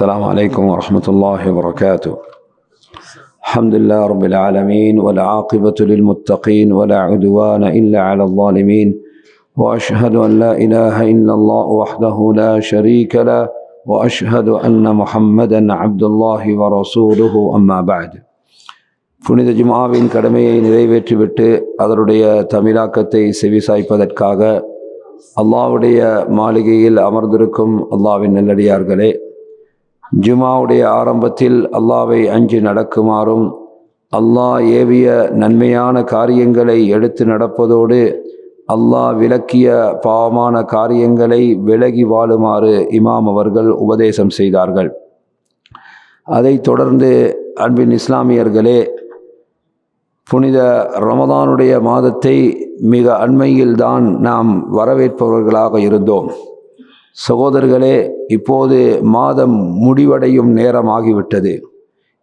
السلام عليكم ورحمة الله وبركاته. الحمد لله رب العالمين والعاقبة للمتقين ولا عدوان إلا على الظالمين. وأشهد أن لا إله إلا الله وحده لا شريك له وأشهد أن محمدا عبد الله ورسوله. أما بعد فنيد جمعة بين كرمي نذيب بيت بيت أدرودي تاميلا كتي سبي புனித ஜுமாவின் கடமையை நிறைவேற்றிவிட்டு அதனுடைய தமிழாக்கத்தை செவிசாய்ப்பதற்காக دركم الله بين அல்லாவின் أرجله ஜுமாவுடைய ஆரம்பத்தில் அல்லாவை அஞ்சு நடக்குமாறும் அல்லாஹ் ஏவிய நன்மையான காரியங்களை எடுத்து நடப்பதோடு அல்லாஹ் விளக்கிய பாவமான காரியங்களை விலகி வாழுமாறு இமாம் அவர்கள் உபதேசம் செய்தார்கள். அதைத் தொடர்ந்து அன்பின் இஸ்லாமியர்களே புனித ரமதானுடைய மாதத்தை மிக அண்மையில்தான் நாம் வரவேற்பவர்களாக இருந்தோம். சகோதரர்களே இப்போது மாதம் முடிவடையும் நேரம் ஆகிவிட்டது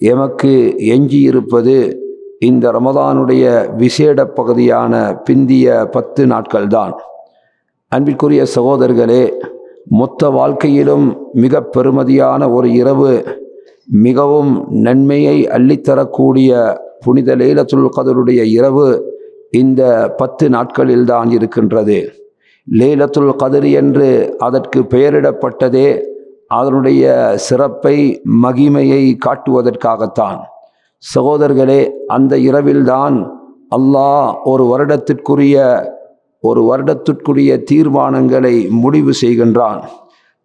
எமக்கு எஞ்சியிருப்பது இந்த ரமதானுடைய விசேட பகுதியான பிந்திய பத்து நாட்கள்தான். அன்பிற்குரிய சகோதரர்களே மொத்த வாழ்க்கையிலும் மிக பெருமதியான ஒரு இரவு மிகவும் நன்மையை அள்ளித்தரக்கூடிய புனித லேலத்துல் கதருடைய இரவு இந்த பத்து நாட்களில்தான் இருக்கின்றது. லேலத்துல் கதிர் என்று அதற்கு பெயரிடப்பட்டதே அதனுடைய சிறப்பை மகிமையை காட்டுவதற்காகத்தான். சகோதரர்களே அந்த இரவில்தான் அல்லாஹ் ஒரு வருடத்திற்குரிய ஒரு வருடத்திற்குரிய தீர்மானங்களை முடிவு செய்கின்றான்.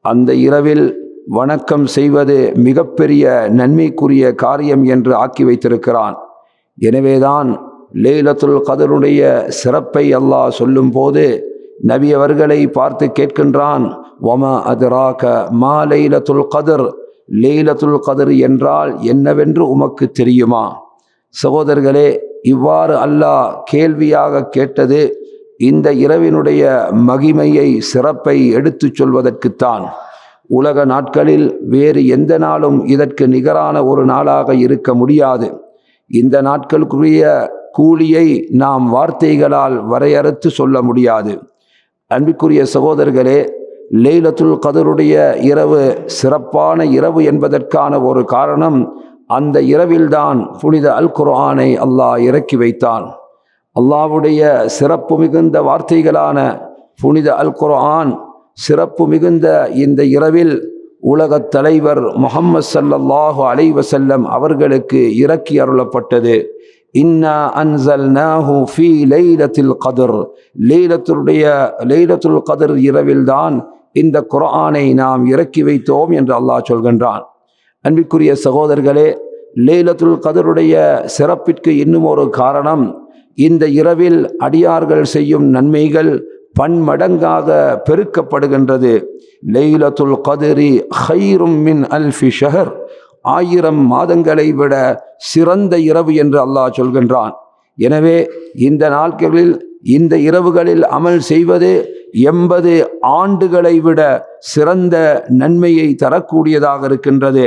அந்த இரவில் வணக்கம் செய்வது மிகப்பெரிய நன்மைக்குரிய காரியம் என்று ஆக்கி வைத்திருக்கிறான். எனவேதான் லேலத்துல் கதருடைய சிறப்பை அல்லாஹ் சொல்லும்போது நபி அவர்களை பார்த்து கேட்கின்றான் ஒம அதிராக மா லைலத்துல் கதிர்? லேலத்துல் என்றால் என்னவென்று உமக்கு தெரியுமா? சகோதரர்களே இவ்வாறு அல்லாஹ் கேள்வியாக கேட்டது இந்த இரவினுடைய மகிமையை சிறப்பை எடுத்துச் சொல்வதற்குத்தான். உலக நாட்களில் வேறு எந்த நாளும் இதற்கு நிகரான ஒரு நாளாக இருக்க முடியாது. இந்த நாட்களுக்குரிய கூலியை நாம் வார்த்தைகளால் வரையறுத்து சொல்ல முடியாது. அன்பிற்குரிய சகோதரர்களே லெய்லத்துல் கதருடைய இரவு சிறப்பான இரவு என்பதற்கான ஒரு காரணம் அந்த இரவில்தான் புனித அல் குர்ஆனை அல்லாஹ் இறக்கி வைத்தான். அல்லாவுடைய சிறப்பு மிகுந்த வார்த்தைகளான புனித அல் குர்ஆன் சிறப்பு மிகுந்த இந்த இரவில் உலகத் தலைவர் முகம்மது சல்லல்லாஹு அலைவசல்லம் அவர்களுக்கு இறக்கி அருளப்பட்டது. இன்னா அன்சல் நாஹு ஃபி லைலத்தில் கதர். லைலத்துடைய லைலத்துல் கதர் இரவில்தான் இந்த குரானை நாம் இறக்கி வைத்தோம் என்று அல்லாஹ் சொல்கின்றான். அன்பிற்குரிய சகோதரர்களே லைலத்துல் கதருடைய சிறப்பிற்கு இன்னும் ஒரு காரணம் இந்த இரவில் அடியார்கள் செய்யும் நன்மைகள் பன்மடங்காக பெருக்கப்படுகின்றது. லெய்லத்துல் கதிரி ஹைரும் மின் அல்ஃபி ஷஹர். ஆயிரம் மாதங்களை விட சிறந்த இரவு என்று அல்லாஹ் சொல்கின்றான். எனவே இந்த நாட்களில் இந்த இரவுகளில் அமல் செய்வது எண்பது ஆண்டுகளை விட சிறந்த நன்மையை தரக்கூடியதாக இருக்கின்றது.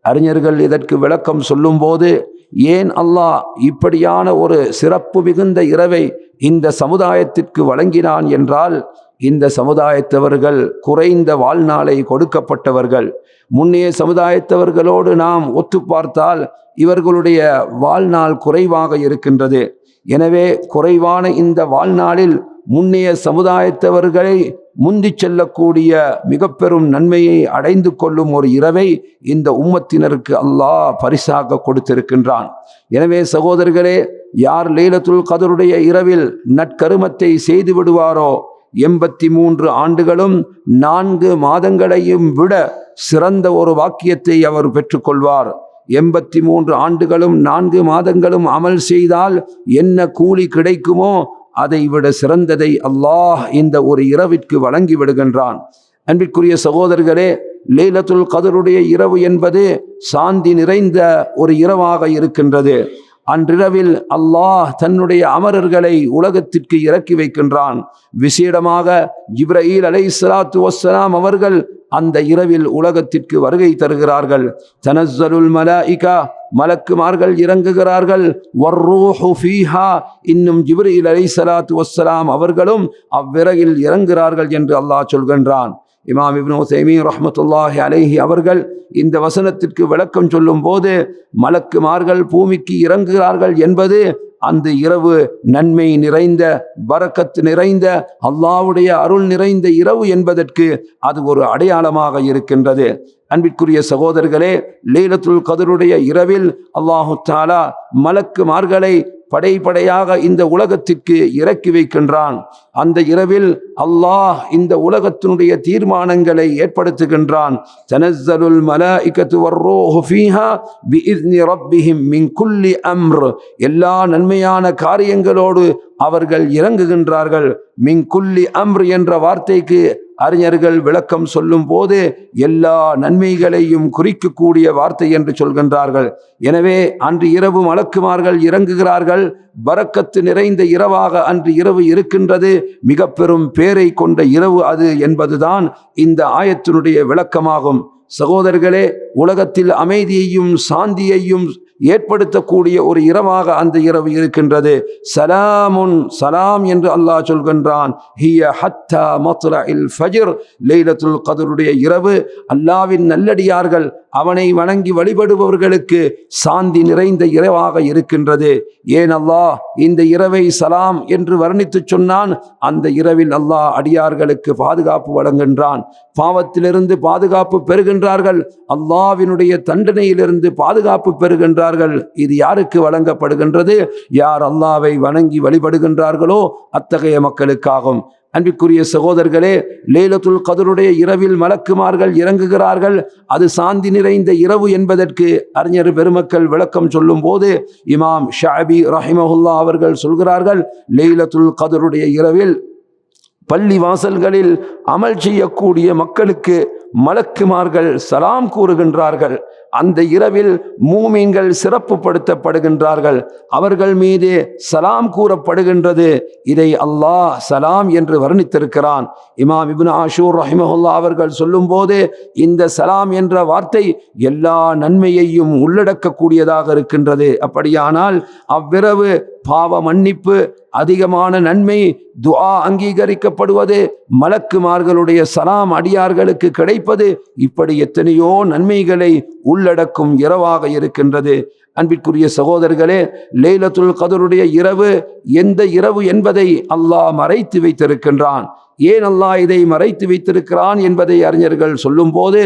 அறிஞர்கள் இதற்கு விளக்கம் சொல்லும்போது ஏன் அல்லாஹ் இப்படியான ஒரு சிறப்பு மிகுந்த இரவை இந்த சமுதாயத்திற்கு வழங்கினான் என்றால் இந்த சமுதாயத்தவர்கள் குறைந்த வாழ்நாளை கொடுக்கப்பட்டவர்கள். முன்னைய சமுதாயத்தவர்களோடு நாம் ஒத்து பார்த்தால் இவர்களுடைய வாழ்நாள் குறைவாக இருக்கின்றது. எனவே குறைவான இந்த வாழ்நாளில் முன்னைய சமுதாயத்தவர்களை முந்தி செல்லக்கூடிய மிக பெரும் நன்மையை அடைந்து கொள்ளும் ஒரு இரவை இந்த உம்மத்தினருக்கு அல்லாஹ் பரிசாக கொடுத்திருக்கின்றான். எனவே சகோதரர்களே யார் லீலத்துல் கதருடைய இரவில் நற்கருமத்தை செய்து விடுவாரோ எண்பத்தி மூன்று ஆண்டுகளும் நான்கு மாதங்களையும் விட சிறந்த ஒரு வாக்கியத்தை அவர் பெற்றுக்கொள்வார். எண்பத்தி மூன்று ஆண்டுகளும் நான்கு மாதங்களும் அமல் செய்தால் என்ன கூலி கிடைக்குமோ அதை விட சிறந்ததை அல்லாஹ் இந்த ஒரு இரவிற்கு வழங்கி விடுகின்றான். அன்பிற்குரிய சகோதரர்களே லேலத்துல் கதருடைய இரவு என்பது சாந்தி நிறைந்த ஒரு இரவாக இருக்கின்றது. அன்றிரவில் அல்லாஹ் தன்னுடைய அமரர்களை உலகத்திற்கு இறக்கி வைக்கின்றான். விசேடமாக இப்ரஹீல் அலை சலாத்து வசலாம் அவர்கள் அந்த இரவில் உலகத்திற்கு வருகை தருகிறார்கள். தனஸ்ஸலுல் மலாயிகா மலக்குமார்கள் இறங்குகிறார்கள். வர்ரூஹு ஃபீஹா. இன்னும் ஜிப்ரீல் அலை சலாத்து வஸ்ஸலாம் அவர்களும் அவ்விறகில் இறங்குகிறார்கள் என்று அல்லாஹ் சொல்கின்றான். இமாம் இப்னு உசைமீன் ரஹமத்துல்லாஹி அலேஹி அவர்கள் இந்த வசனத்திற்கு விளக்கம் சொல்லும் போது மலக்குமார்கள் பூமிக்கு இறங்குகிறார்கள் என்பது அந்த இரவு நன்மை நிறைந்த வரக்கத்து நிறைந்த அல்லாவுடைய அருள் நிறைந்த இரவு என்பதற்கு அது ஒரு அடையாளமாக இருக்கின்றது. அன்பிற்குரிய சகோதரர்களே லீலத்துல் கதருடைய இரவில் அல்லாஹு தாலா மலக்குமார்களை படைப்படையாக இந்த உலகத்திற்கு இறக்கி வைக்கின்றான். அந்த இரவில் அல்லாஹ் இந்த உலகத்தினுடைய தீர்மானங்களை ஏற்படுத்துகின்றான். தனஸ்ஸலுல் மலாயிகத்து வர்ரூஹு ஃபீஹா பிஇذن ரப்பிஹிம் மின் குல்லி அம்ர். எல்லா நன்மையான காரியங்களோடு அவர்கள் இறங்குகின்றார்கள். மிங்குல்லி அம்ர் என்ற வார்த்தைக்கு அறிஞர்கள் விளக்கம் சொல்லும் போது எல்லா நன்மைகளையும் குறிக்கக்கூடிய வார்த்தை என்று சொல்கின்றார்கள். எனவே அன்று இரவு மலக்குமார்கள் இறங்குகிறார்கள். பரக்கத்து நிறைந்த இரவாக அன்று இரவு இருக்கின்றது. மிக பெரும் பேரை கொண்ட இரவு அது என்பதுதான் இந்த ஆயத்தினுடைய விளக்கமாகும். சகோதரர்களே உலகத்தில் அமைதியையும் சாந்தியையும் ஏற்படுத்தக்கூடிய ஒரு இரவாக அந்த இரவு இருக்கின்றது. சலாமுன் சலாம் என்று அல்லாஹ் சொல்கின்றான். ஹிய ஹத்தா மசூரா இல் ஃபஜிர் லைலத்துல் கதருடைய இரவு. அல்லாவின் நல்லடியார்கள் அவனை வணங்கி வழிபடுபவர்களுக்கு சாந்தி நிறைந்த இரவாக இருக்கின்றது. ஏன் அல்லாஹ் இந்த இரவை சலாம் என்று வர்ணித்து சொன்னான். அந்த இரவில் அல்லாஹ் அடியார்களுக்கு பாதுகாப்பு வழங்குகின்றான். பாவத்திலிருந்து பாதுகாப்பு பெறுகின்றார்கள். அல்லாவினுடைய தண்டனையிலிருந்து பாதுகாப்பு பெறுகின்றார்கள். இது யாருக்கு வழங்கப்படுகின்றது? யார் அல்லாவை வணங்கி வழிபடுகின்றார்களோ அத்தகைய மக்களுக்காகும். அன்பிற்குரிய சகோதரர்களே லேலத்துல் கதருடைய இரவில் மலக்குமார்கள் இறங்குகிறார்கள். அது சாந்தி நிறைந்த இரவு என்பதற்கு அறிஞர் பெருமக்கள் விளக்கம் சொல்லும் போது இமாம் ஷாபி ரஹிமஹுல்லா அவர்கள் சொல்கிறார்கள் லேலத்துல் கதருடைய இரவில் பள்ளி வாசல்களில் அமல் செய்யக்கூடிய மக்களுக்கு மலக்குமார்கள் சலாம் கூறுகின்றார்கள். அந்த இரவில் மூமீன்கள் சிறப்புப்படுத்தப்படுகின்றார்கள். அவர்கள் மீது சலாம் கூறப்படுகின்றது. இதை அல்லாஹ் சலாம் என்று வர்ணித்திருக்கிறான். இமாம் இபின் ஆஷூர் ரஹிமஹுல்லா அவர்கள் சொல்லும்போது இந்த சலாம் என்ற வார்த்தை எல்லா நன்மையையும் உள்ளடக்கக்கூடியதாக இருக்கின்றது. அப்படியானால் அவ்விரவு பாவ மன்னிப்பு அதிகமான நன்மை துஆ அங்கீகரிக்கப்படுவது மலக்குமார்களுடைய சலாம் அடியார்களுக்கு கிடைப்பது இப்படி எத்தனையோ நன்மைகளை உள்ளடக்கும் இரவாக இருக்கின்றது. அன்பிற்குரிய சகோதரர்களே லேலத்துல் கதருடைய இரவு எந்த இரவு என்பதை அல்லாஹ் மறைத்து வைத்திருக்கின்றான். ஏன் அல்லாஹ் இதை மறைத்து வைத்திருக்கிறான் என்பதை அறிஞர்கள் சொல்லும்போது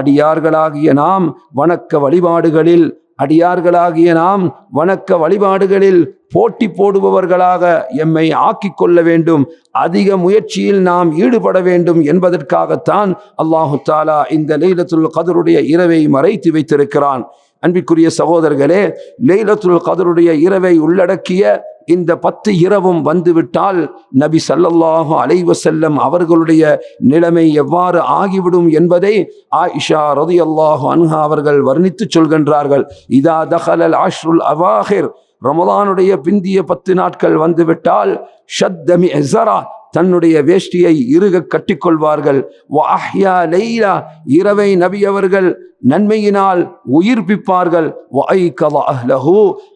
அடியார்களாகிய நாம் வணக்க வழிபாடுகளில் அடியார்களாகிய நாம் வணக்க வழிபாடுகளில் போட்டி போடுபவர்களாக எம்மை ஆக்கிக் கொள்ள வேண்டும். அதிக முயற்சியில் நாம் ஈடுபட வேண்டும் என்பதற்காகத்தான் அல்லாஹு தாலா இந்த லைலத்துல் கதருடைய இரவை மறைத்து வைத்திருக்கிறான். அன்பிற்குரிய சகோதரர்களே லைலத்துல் கதருடைய இரவை உள்ளடக்கிய இந்த பத்து இரவும் வந்துவிட்டால் நபி சல்லல்லாஹு அலைவசல்லம் அவர்களுடைய நிலைமை எவ்வாறு ஆகிவிடும் என்பதை ஆயிஷா ரதி அல்லாஹு அன்ஹா அவர்கள் வர்ணித்து சொல்கின்றார்கள். இதா தஹலல் ஆஷ்ருல் அவாஹிர். ரமலானுடைய பிந்திய பத்து நாட்கள் வந்துவிட்டால் ஷத்தமி எசரா தன்னுடைய வேஷ்டியை இறுக கட்டிக்கொள்வார்கள். வஅஹ்யா லைலா இரவை நபி அவர்கள் நன்மையினால் உயிர்ப்பிப்பார்கள்.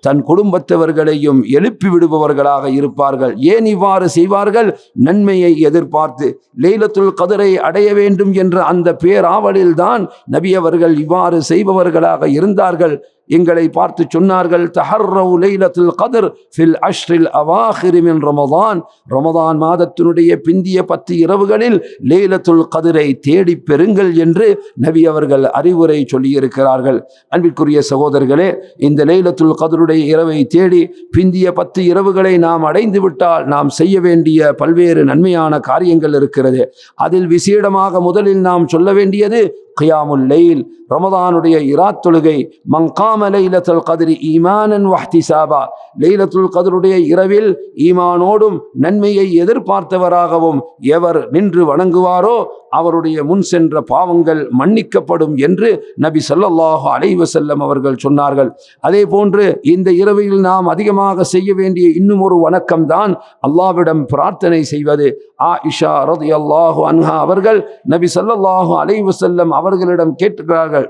தன் குடும்பத்தவர்களையும் எழுப்பி விடுபவர்களாக இருப்பார்கள். ஏன் இவ்வாறு செய்வார்கள்? நன்மையை எதிர்பார்த்து லைலத்துல் கதிரை அடைய வேண்டும் என்ற அந்த பேராவலில் தான் நபி அவர்கள் இவ்வாறு செய்பவர்களாக இருந்தார்கள். எங்களை பார்த்து சொன்னார்கள் தஹர்ரவு லைலத்துல் கதிர் ஃபில் அஷ்ரில் அவாஹிரி ரமதான். ரமதான் மாதத்தில் மாதத்தினுடைய பிந்திய பத்து இரவுகளில் லேலத்துல் கதிரை தேடி பெறுங்கள் என்று நபி அவர்கள் அறிவுரை சொல்லியிருக்கிறார்கள். அன்பிற்குரிய சகோதரர்களே இந்த லேலத்துல் கதருடைய இரவை தேடி பிந்திய பத்து இரவுகளை நாம் அடைந்து விட்டால் நாம் செய்ய வேண்டிய பல்வேறு நன்மையான காரியங்கள் இருக்கிறது. அதில் விசேடமாக முதலில் நாம் சொல்ல வேண்டியது கியாமுல் லெயில் ரமதானுடைய இராத் தொழுகை மங்காம லைலத்துல் கதிரி ஈமானன் வஹ்திசாபா லைலத்துல் கதருடைய இரவில் ஈமானோடும் நன்மையை எதிர்பார்த்தவராகவும் எவர் நின்று வணங்குவாரோ அவருடைய முன் சென்ற பாவங்கள் மன்னிக்கப்படும் என்று நபி சொல்லல்லாஹு அலைவசல்லம் அவர்கள் சொன்னார்கள் அதே போன்று இந்த இரவில் நாம் அதிகமாக செய்ய வேண்டிய இன்னும் ஒரு வணக்கம் தான் அல்லாவிடம் பிரார்த்தனை செய்வது ஆ இஷா ரதி அல்லாஹு அன்ஹா அவர்கள் நபி சொல்லல்லாஹு அலைவசல்லம் அவர் அவர்களிடம் கேட்டுக்கிறார்கள்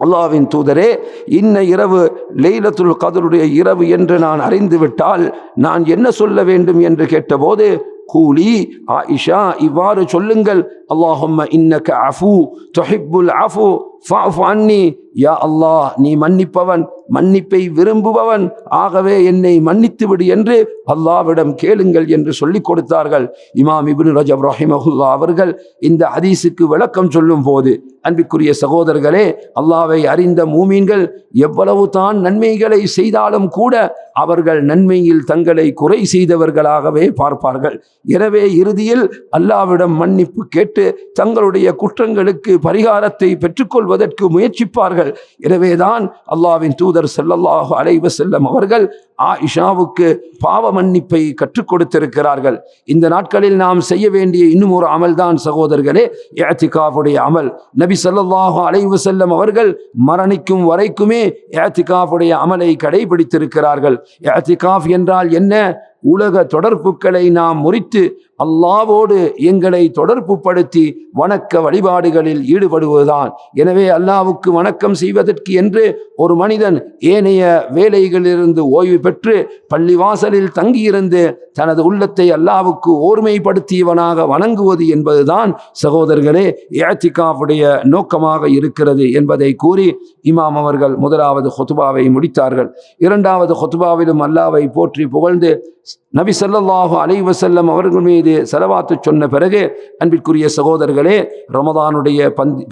அல்லாவின் தூதரே இன்ன இரவு லெய்லத்துல் கதருடைய இரவு என்று நான் அறிந்துவிட்டால் நான் என்ன சொல்ல வேண்டும் என்று கேட்டபோது கூலி ஆயிஷா இவ்வாறு சொல்லுங்கள். அல்லாஹும்ம இன்னக அஃபு தொஹிப்புல் அஃபு அன்னி. யா அல்லாஹ் நீ மன்னிப்பவன் மன்னிப்பை விரும்புபவன். ஆகவே என்னை மன்னித்து விடு என்று அல்லாவிடம் கேளுங்கள் என்று சொல்லிக் கொடுத்தார்கள். இமாம் இபின் ரஜப் ரஹிமஹுல்லா அவர்கள் இந்த ஹதீஸுக்கு விளக்கம் சொல்லும் போது அன்பிற்குரிய சகோதரர்களே அல்லாவை அறிந்த மூமீன்கள் எவ்வளவு தான் நன்மைகளை செய்தாலும் கூட அவர்கள் நன்மையில் தங்களை குறை செய்தவர்களாகவே பார்ப்பார்கள். எனவே இறுதியில் அல்லாவிடம் மன்னிப்பு கேட்டு தங்களுடைய குற்றங்களுக்கு பரிகாரத்தை கொள்வதற்கு முயற்சிப்பார்கள். எனவேதான் அல்லாவின் தூதர் செல்லல்லாஹு அலைவ செல்லம் அவர்கள் ஆயிஷாவுக்கு பாவ மன்னிப்பை கற்றுக் கொடுத்திருக்கிறார்கள். இந்த நாட்களில் நாம் செய்ய வேண்டிய இன்னும் ஒரு அமல்தான் சகோதரர்களே ஏத்திகாவுடைய அமல். நபி சொல்லல்லாஹு அலைவு செல்லம் அவர்கள் மரணிக்கும் வரைக்குமே ஏத்திகாவுடைய அமலை கடைபிடித்திருக்கிறார்கள். ஏத்திகாஃப் என்றால் என்ன? உலக தொடர்புகளை நாம் முறித்து அல்லாவோடு எங்களை தொடர்புப்படுத்தி வணக்க வழிபாடுகளில் ஈடுபடுவதுதான். எனவே அல்லாவுக்கு வணக்கம் செய்வதற்கு என்று ஒரு மனிதன் ஏனைய வேலைகளிலிருந்து ஓய்வு பெற்று பள்ளிவாசலில் தங்கியிருந்து தனது உள்ளத்தை அல்லாவுக்கு ஓர்மைப்படுத்தியவனாக வணங்குவது என்பதுதான் சகோதரர்களே ஏத்திகாவுடைய நோக்கமாக இருக்கிறது என்பதை கூறி இமாம் அவர்கள் முதலாவது ஹொத்துபாவை முடித்தார்கள். இரண்டாவது ஹொத்துபாவிலும் அல்லாவை போற்றி புகழ்ந்து நபி சல்லாஹு அலைவசல்லம் அவர்கள் மீது செலவாத்து சொன்ன பிறகு அன்பிற்குரிய சகோதரர்களே ரமதானுடைய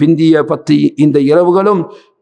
பிந்திய பத்தி இந்த இரவுகளும்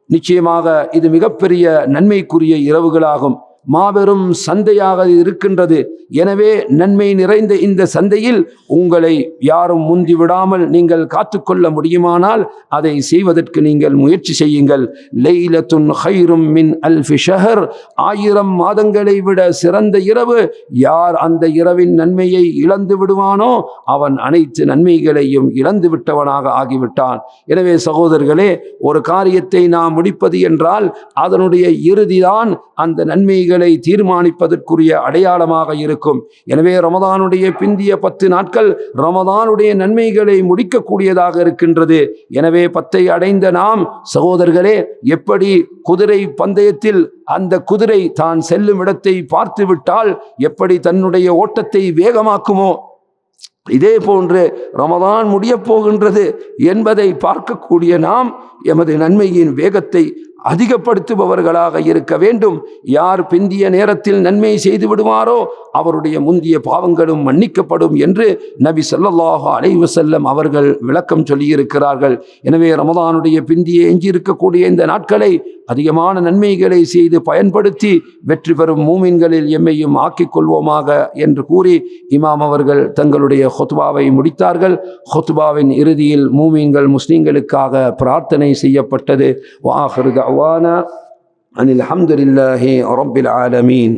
நிச்சயமாக இது மிகப்பெரிய நன்மைக்குரிய இரவுகளாகும். மாபெரும் சந்தையாக இருக்கின்றது. எனவே நன்மை நிறைந்த இந்த சந்தையில் உங்களை யாரும் முந்தி விடாமல் நீங்கள் காத்துக்கொள்ள முடியுமானால் அதை செய்வதற்கு நீங்கள் முயற்சி செய்யுங்கள். லைலத்துன் ஹைரும் மின் அல் ஃபிஷஹர் ஆயிரம் மாதங்களை விட சிறந்த இரவு. யார் அந்த இரவின் நன்மையை இழந்து விடுவானோ அவன் அனைத்து நன்மைகளையும் இழந்து விட்டவனாக ஆகிவிட்டான். எனவே சகோதரர்களே ஒரு காரியத்தை நாம் முடிப்பது என்றால் அதனுடைய இறுதிதான் அந்த நன்மைகள் தீர்மானிப்பதற்குரிய அடையாளமாக இருக்கும். எனவே ரமதானுடைய பிந்திய பத்து நாட்கள் ரமதானுடைய நன்மைகளை முடிக்கக்கூடியதாக இருக்கின்றது. எனவே பத்தை அடைந்த நாம் சகோதரர்களே எப்படி குதிரை பந்தயத்தில் அந்த குதிரை தான் செல்லும் இடத்தை பார்த்து விட்டால் எப்படி தன்னுடைய ஓட்டத்தை வேகமாக்குமோ? இதே போன்று ரமதான் முடியப் போகின்றது என்பதை பார்க்கக்கூடிய நாம் எமது நன்மையின் வேகத்தை அதிகப்படுத்துபவர்களாக இருக்க வேண்டும். யார் பிந்திய நேரத்தில் நன்மை செய்து விடுவாரோ அவருடைய முந்திய பாவங்களும் மன்னிக்கப்படும் என்று நபி ஸல்லல்லாஹு அலைஹி வஸல்லம் அவர்கள் விளக்கம் சொல்லியிருக்கிறார்கள். எனவே ரமதானுடைய பிந்திய எஞ்சியிருக்கக்கூடிய இந்த நாட்களை அதிகமான நன்மைகளை செய்து பயன்படுத்தி வெற்றி பெறும் மூமின்களில் எம்மையும் ஆக்கிக் கொள்வோமாக என்று கூறி இமாம் அவர்கள் தங்களுடைய ஹொத்பாவை முடித்தார்கள். ஹொத்பாவின் இறுதியில் மூமின்கள் முஸ்லீம்களுக்காக பிரார்த்தனை செய்யப்பட்டது. வாஹிரு அனில் அஹமதுல்லாஹி ரபில் ஆலமீன்.